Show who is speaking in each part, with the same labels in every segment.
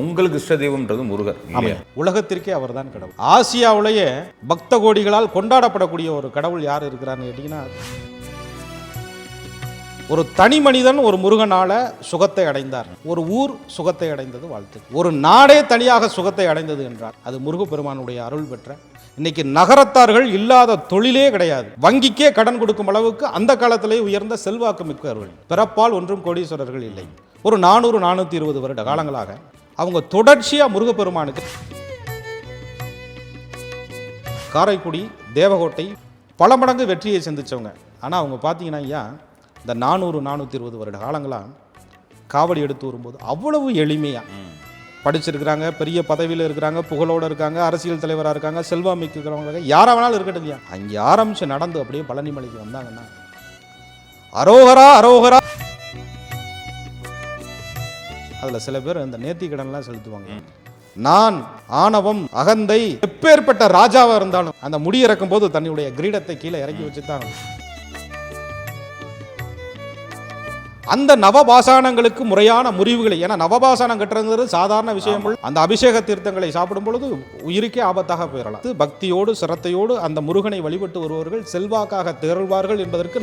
Speaker 1: உங்களுக்கு இஷ்ட தெய்வம்ன்றது முருகர் உலகத்திற்கே
Speaker 2: உலகத்திற்கே அவர்தான் கடவுள். ஆசியாவிலேயே பக்த கோடிகளால் கொண்டாடப்படக்கூடிய ஒரு கடவுள் யார் இருக்கிறான்னு கேட்டிங்கன்னா ஒரு தனி மனிதன் ஒரு முருகனால சுகத்தை அடைந்தார். ஒரு ஊர் சுகத்தை அடைந்தது வாழ்த்து. ஒரு நாடே தனியாக சுகத்தை அடைந்தது என்றார். அது முருகப்பெருமானுடைய அருள் பெற்ற. இன்னைக்கு நகரத்தார்கள் இல்லாத தொழிலே கிடையாது. வங்கிக்கே கடன் கொடுக்கும் அளவுக்கு அந்த காலத்திலே உயர்ந்த செல்வாக்கு மிக்கவர்கள். பிறப்பால் ஒன்றும் கோடீஸ்வரர்கள் இல்லை. ஒரு நானூறு நானூற்றி இருபது வருட காலங்களாக அவங்க தொடர்ச்சியாக முருகப்பெருமானுக்கு காரைக்குடி தேவகோட்டை பல மடங்கு வெற்றியை சந்தித்தவங்க ஆனால் அவங்க பார்த்தீங்கன்னா ஐயா இந்த நானூறு நானூற்றி இருபது வருட காலங்களாக காவடி எடுத்து வரும்போது அவ்வளவு எளிமையாக படிச்சிருக்கிறாங்க பெரிய பதவியில் இருக்கிறாங்க புகழோடு இருக்காங்க அரசியல் தலைவராக இருக்காங்க செல்வாமிக்கு இருக்கிறவங்க யாராக வேணாலும் இருக்கட்டும் ஐயா அங்கே ஆரம்பித்து நடந்து அப்படியே பழனிமலைக்கு வந்தாங்கன்னா அரோகரா அரோகரா அதில் சில பேர் இந்த நேர்த்தி கடன்லாம் செலுத்துவாங்க. நான் ஆணவம் அகந்தை எப்பேற்பட்ட ராஜாவா இருந்தாலும் அந்த முடி இறக்கும் போது தன்னுடைய கிரீடத்தை கீழே இறக்கி வச்சுதான் அந்த நவபாசானங்களுக்கு முறையான முறிவுகளை ஏன்னா நவபாசானம் கட்டுறது சாதாரண விஷயம். அந்த அபிஷேக தீர்த்தங்களை சாப்பிடும் பொழுது உயிருக்கே ஆபத்தாக போயிடலாம். பக்தியோடு சிரத்தையோடு அந்த முருகனை வழிபட்டு வருபவர்கள் செல்வாக்காக திகழ்வார்கள் என்பதற்கு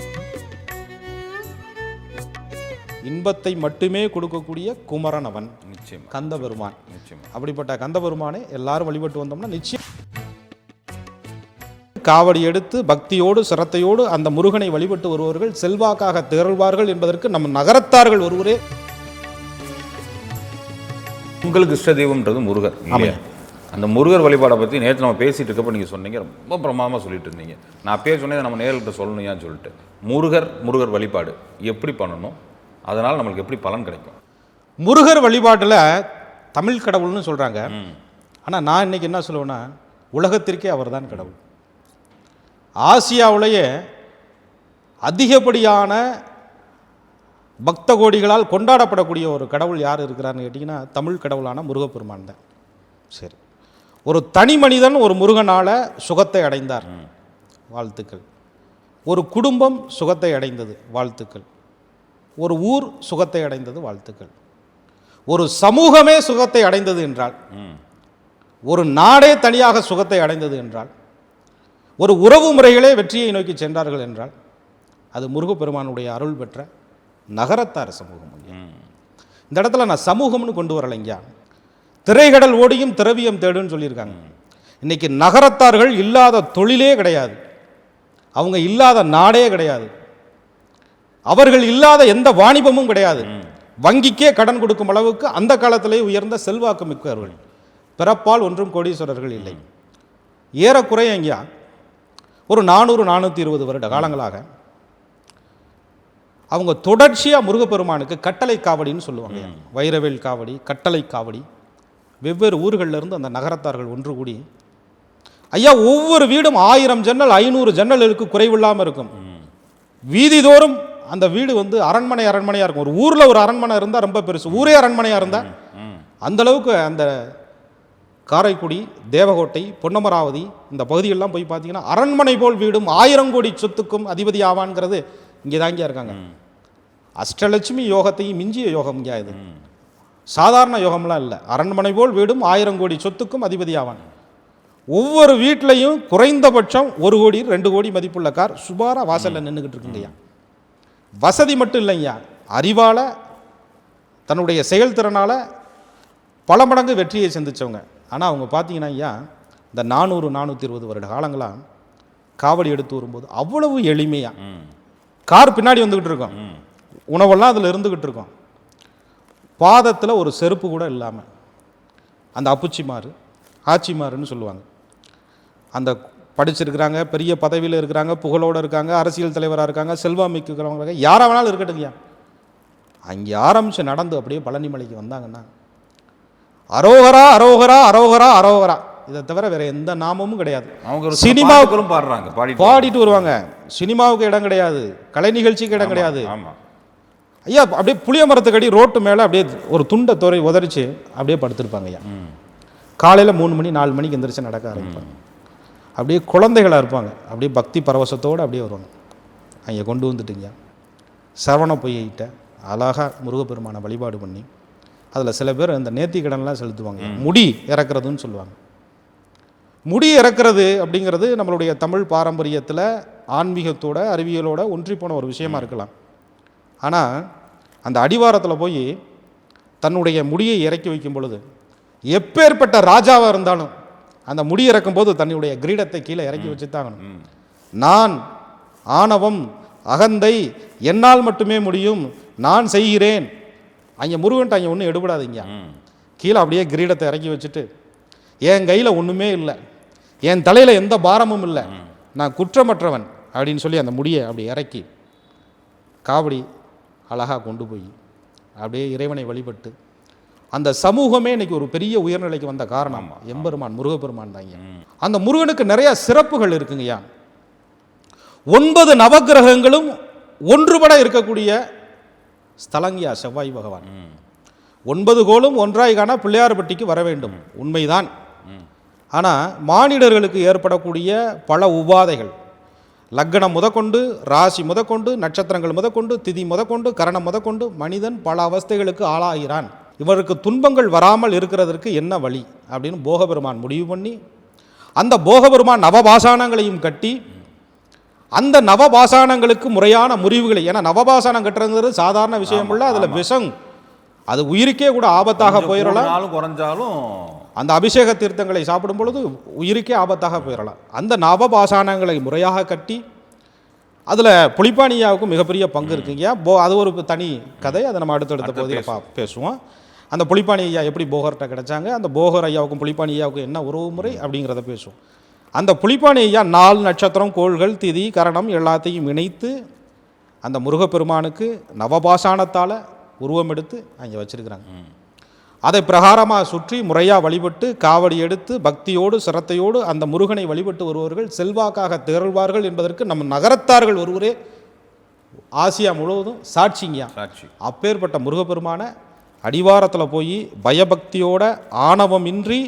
Speaker 2: இன்பத்தை மட்டுமே கொடுக்கக்கூடிய குமரன் அவன்
Speaker 1: நிச்சயம்.
Speaker 2: கந்த பெருமான்
Speaker 1: நிச்சயம்.
Speaker 2: அப்படிப்பட்ட கந்த பெருமானை எல்லாரும் வழிபட்டு வந்தோம்னா நிச்சயம். காவடி எடுத்து பக்தியோடு சிரத்தையோடு அந்த முருகனை வழிபட்டு வருபவர்கள் செல்வாக்காக திகழ்வார்கள் என்பதற்கு நம் நகரத்தார்கள் ஒருவரே.
Speaker 1: உங்களுக்கு இஷ்ட தெய்வம்ன்றது முருகர். இல்லையா? அந்த முருகர் வழிபாடை பற்றி நேற்று நம்ம பேசிட்டு இருக்கப்ப நீங்கள் சொன்னீங்க ரொம்ப பிரமாதமாக சொல்லிட்டு இருந்தீங்க. நான் அப்பயே சொன்னேன் நம்ம நேரில் சொல்லணும் ஏன்னு சொல்லிட்டு. முருகர் முருகர் வழிபாடு எப்படி பண்ணணும்? அதனால் நம்மளுக்கு எப்படி பலன் கிடைக்கும்?
Speaker 2: முருகர் வழிபாட்டில் தமிழ் கடவுள்னு சொல்கிறாங்க ஆனால் நான் இன்னைக்கு என்ன சொல்லுவேன்னா உலகத்திற்கே அவர்தான் கடவுள். ஆசியாவிலேயே அதிகப்படியான பக்த கோடிகளால் கொண்டாடப்படக்கூடிய ஒரு கடவுள் யார் இருக்கிறான்னு கேட்டிங்கன்னா தமிழ் கடவுளான முருகப்பெருமான் தான். சரி. ஒரு தனி மனிதன் ஒரு முருகனால சுகத்தை அடைந்தார். வாழ்த்துக்கள். ஒரு குடும்பம் சுகத்தை அடைந்தது. வாழ்த்துக்கள். ஒரு ஊர் சுகத்தை அடைந்தது வாழ்த்துக்கள். ஒரு சமூகமே சுகத்தை அடைந்தது என்றால் ஒரு நாடே தனியாக சுகத்தை அடைந்தது என்றால் ஒரு உறவு முறைகளே வெற்றியை நோக்கி சென்றார்கள் என்றால் அது முருகப்பெருமானுடைய அருள் பெற்ற நகரத்தார் சமூகம் இந்த இடத்துல நான் சமூகம்னு கொண்டு வரலைங்க திரைகடல் ஓடியும் திரவியம் தேடுன்னு சொல்லியிருக்காங்க. இன்னைக்கு நகரத்தார்கள் இல்லாத தொழிலே கிடையாது. அவங்க இல்லாத நாடே கிடையாது. அவர்கள் இல்லாத எந்த வாணிபமும் கிடையாது. வங்கிக்கே கடன் கொடுக்கும் அளவுக்கு அந்த காலத்திலே உயர்ந்த செல்வாக்கு மிக்கவர்கள். பிறப்பால் ஒன்றும் கோடீஸ்வரர்கள் இல்லை. ஏறக்குறைய ஐயா ஒரு நானூறு நானூற்றி இருபது வருட காலங்களாக அவங்க தொடர்ச்சியாக முருகப்பெருமானுக்கு கட்டளை காவடின்னு சொல்லுவாங்க. வைரவேல் காவடி கட்டளை காவடி. வெவ்வேறு ஊர்களில் இருந்து அந்த நகரத்தார்கள் ஒன்று கூடி ஐயா ஒவ்வொரு வீடும் ஆயிரம் ஜன்னல் ஐநூறு ஜன்னல்களுக்கு குறைவில்லாமல் இருக்கும். வீதிதோறும் அந்த வீடு வந்து அரண்மனை அரண்மனையாக இருக்கும். ஒரு ஊரில் ஒரு அரண்மனை இருந்தால் ரொம்ப பெருசு. ஊரே அரண்மனையாக இருந்தால்
Speaker 1: ம்
Speaker 2: அந்த அளவுக்கு அந்த காரைக்குடி தேவகோட்டை பொன்னமராவதி இந்த பகுதிகளெலாம் போய் பார்த்தீங்கன்னா அரண்மனை போல் வீடும் ஆயிரம் கோடி சொத்துக்கும் அதிபதி ஆவான்ங்கிறது இங்கே தாங்கியா இருக்காங்க. அஷ்டலட்சுமி யோகத்தையும் மிஞ்சிய யோகம் இங்கே இது சாதாரண யோகம்லாம் இல்லை. அரண்மனை போல் வீடும் ஆயிரம் கோடி சொத்துக்கும் அதிபதி ஆவான். ஒவ்வொரு வீட்லையும் குறைந்தபட்சம் ஒரு கோடி ரெண்டு கோடி மதிப்புள்ள கார் சுபாரா வாசலில் நின்றுக்கிட்டு இருக்குங்கய்யா. வசதி மட்டும் இல்லைங்கய்யா அறிவால் தன்னுடைய செயல்திறனால் பல மடங்கு வெற்றியை சந்திச்சவங்க. ஆனால் அவங்க பார்த்தீங்கன்னா ஐயா இந்த நானூறு நானூற்றி இருபது வருட காலங்களாக காவடி எடுத்து வரும்போது அவ்வளவு எளிமையாக கார் பின்னாடி வந்துக்கிட்டு இருக்கோம். உணவெல்லாம் அதில் இருந்துக்கிட்டு இருக்கோம். பாதத்தில் ஒரு செருப்பு கூட இல்லாமல் அந்த அப்புச்சிமாறு ஆச்சிமாருன்னு சொல்லுவாங்க. அந்த படிச்சிருக்கிறாங்க பெரிய பதவியில் இருக்கிறாங்க புகழோடு இருக்காங்க அரசியல் தலைவராக இருக்காங்க செல்வாமிக்கு இருக்கிறவங்க யாரா வேணாலும் இருக்கட்டுங்கய்யா அங்கே ஆரம்பித்து நடந்து அப்படியே பழனிமலைக்கு வந்தாங்கன்னா அரோகரா அரோகரா அரோகரா அரோகரா. இதை தவிர வேற எந்த நாமமும் கிடையாது.
Speaker 1: அவங்க சினிமாவுக்கும் பாடுறாங்க பாடிட்டு
Speaker 2: பாடிட்டு வருவாங்க. சினிமாவுக்கு இடம் கிடையாது. கலை நிகழ்ச்சிக்கு இடம் கிடையாது. ஐயா அப்படியே புளிய மரத்துக்கடி ரோட்டு மேலே அப்படியே ஒரு துண்டை துறை உதறிச்சு அப்படியே படுத்திருப்பாங்க ஐயா. காலையில் மூணு மணி நாலு மணிக்கு எந்திரிச்சு நடக்க ஆரம்பிப்பாங்க. அப்படியே குழந்தைகளாக இருப்பாங்க. அப்படியே பக்தி பரவசத்தோடு அப்படியே வருவாங்க. அங்கே கொண்டு வந்துட்டுங்க. சரவண பொய்யிட்ட அழகாக முருகப்பெருமானை வழிபாடு பண்ணி அதில் சில பேர் இந்த நேர்த்தி கடன்லாம் செலுத்துவாங்க. முடி இறக்குறதுன்னு சொல்லுவாங்க. முடி இறக்குறது அப்படிங்கிறது நம்மளுடைய தமிழ் பாரம்பரியத்தில் ஆன்மீகத்தோட அறிவியலோட ஒன்றி போன ஒரு விஷயமா இருக்கலாம். ஆனால் அந்த அடிவாரத்தில் போய் தன்னுடைய முடியை இறக்கி வைக்கும் பொழுது எப்பேற்பட்ட ராஜாவாக இருந்தாலும் அந்த முடி இறக்கும்போது தன்னுடைய கிரீடத்தை கீழே இறக்கி வச்சு தாங்கணும் நான் ஆணவம் அகந்தை என்னால் மட்டுமே முடியும் நான் செய்கிறேன். அங்கே முருகன்ட்ட அங்கே ஒன்றும் எடுபடாதீங்க. கீழே அப்படியே கிரீடத்தை இறக்கி வச்சுட்டு என் கையில் ஒன்றுமே இல்லை. என் தலையில் எந்த பாரமும் இல்லை. நான் குற்றமற்றவன் அப்படின்னு சொல்லி அந்த முடியை அப்படி இறக்கி காவடி அழகாக கொண்டு போய் அப்படியே இறைவனை வழிபட்டு அந்த சமூகமே இன்னைக்கு ஒரு பெரிய உயர்நிலைக்கு வந்த காரணம். எம்பெருமான் முருகப்பெருமான் தாங்க அந்த முருகனுக்கு நிறைய சிறப்புகள் இருக்குங்கய்யா ஒன்பது நவக்கிரகங்களும் ஒன்றுபட இருக்கக்கூடிய ஸ்தலங்கியா செவ்வாய் பகவான். ஒன்பது கோலும் ஒன்றாய் காண பிள்ளையார்பட்டிக்கு வர வேண்டும். உண்மைதான். ஆனால் மானிடர்களுக்கு ஏற்படக்கூடிய பல உபாதைகள். லக்னம் முதற்கொண்டு ராசி முதற்கொண்டு நட்சத்திரங்கள் முதற்கொண்டு திதி முதற்கொண்டு கரணம் முதற்கொண்டு மனிதன் பல அவஸ்தைகளுக்கு ஆளாகிறான். இவருக்கு துன்பங்கள் வராமல் இருக்கிறதற்கு என்ன வழி? அப்படின்னு போகபெருமான் முடிவு பண்ணி அந்த போகபெருமான் நவபாசானங்களையும் கட்டி அந்த நவபாசானங்களுக்கு முறையான முறிவுகளை ஏன்னா நவபாசானம் கட்டுறதுங்கிறது சாதாரண விஷயம் இல்லை அதில் விஷம். அது உயிருக்கே கூட ஆபத்தாக போயிடலாம்
Speaker 1: குறைஞ்சாலும்
Speaker 2: அந்த அபிஷேக தீர்த்தங்களை சாப்பிடும் பொழுது உயிருக்கே ஆபத்தாக போயிடலாம் அந்த நவபாசானங்களை முறையாக கட்டி அதில் புலிப்பானியாவுக்கும் மிகப்பெரிய பங்கு இருக்குங்க போ அது ஒரு தனி கதை அதை நம்ம அடுத்தடுத்த
Speaker 1: அடுத்து
Speaker 2: பகுதியில் பா பேசுவோம். அந்த புலிப்பாணி ஐயா எப்படி போகர்கிட்ட கிடைச்சாங்க? அந்த போகர் ஐயாவுக்கும் புலிப்பாணி ஐயாவுக்கும் என்ன உறவு முறை அப்படிங்கிறத பேசுவோம். அந்த புலிப்பாணி ஐயா நாலு நட்சத்திரம் கோள்கள் திதி கரணம் எல்லாத்தையும் இணைத்து அந்த முருகப்பெருமானுக்கு நவபாசானத்தால் உருவம் எடுத்து அங்கே வச்சிருக்கிறாங்க. அதை பிரகாரமாக சுற்றி முறையாக வழிபட்டு காவடி எடுத்து பக்தியோடு சிரத்தையோடு அந்த முருகனை வழிபட்டு வருபவர்கள் செல்வாக்காக திகழ்வார்கள் என்பதற்கு நம்ம நகரத்தார்கள் ஒருவரே ஆசியா முழுவதும் சாட்சிங்கயா.
Speaker 1: சாட்சி.
Speaker 2: அப்பேற்பட்ட முருகப்பெருமான அடிவாரத்தில் போய் பயபக்தியோட ஆணவமின்றி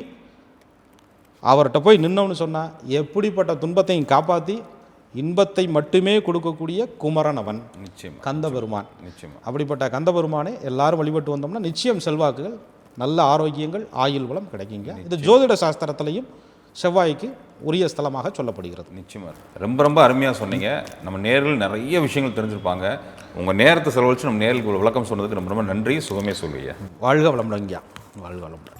Speaker 2: அவர்கிட்ட போய் நின்னோன்னு சொன்னால் எப்படிப்பட்ட துன்பத்தையும் காப்பாற்றி இன்பத்தை மட்டுமே கொடுக்கக்கூடிய குமரன் அவன்.
Speaker 1: நிச்சயமா.
Speaker 2: கந்தபெருமான்
Speaker 1: நிச்சயமா.
Speaker 2: அப்படிப்பட்ட கந்தபெருமானை எல்லாரும் வழிபட்டு வந்தோம்னா நிச்சயம் செல்வாக்குகள் நல்ல ஆரோக்கியங்கள் ஆயுள் வளம் கிடைக்குங்க. இது ஜோதிட சாஸ்திரத்திலையும் செவ்வாய்க்கு உரிய ஸ்தலமாக சொல்லப்படுகிறது.
Speaker 1: நிச்சயமா. ரொம்ப ரொம்ப அருமையாக சொன்னீங்க. நம்ம நேரில் நிறைய விஷயங்கள் தெரிஞ்சிருப்பாங்க. உங்கள் நேரத்தை செலவழிச்சு நம்ம நேரில் விளக்கம் சொன்னதுக்கு ரொம்ப ரொம்ப நன்றி. சுகமே சொல்லுவீங்க
Speaker 2: வாழ்க வளமுடன் ஐயா வாழ்க வளமுடன்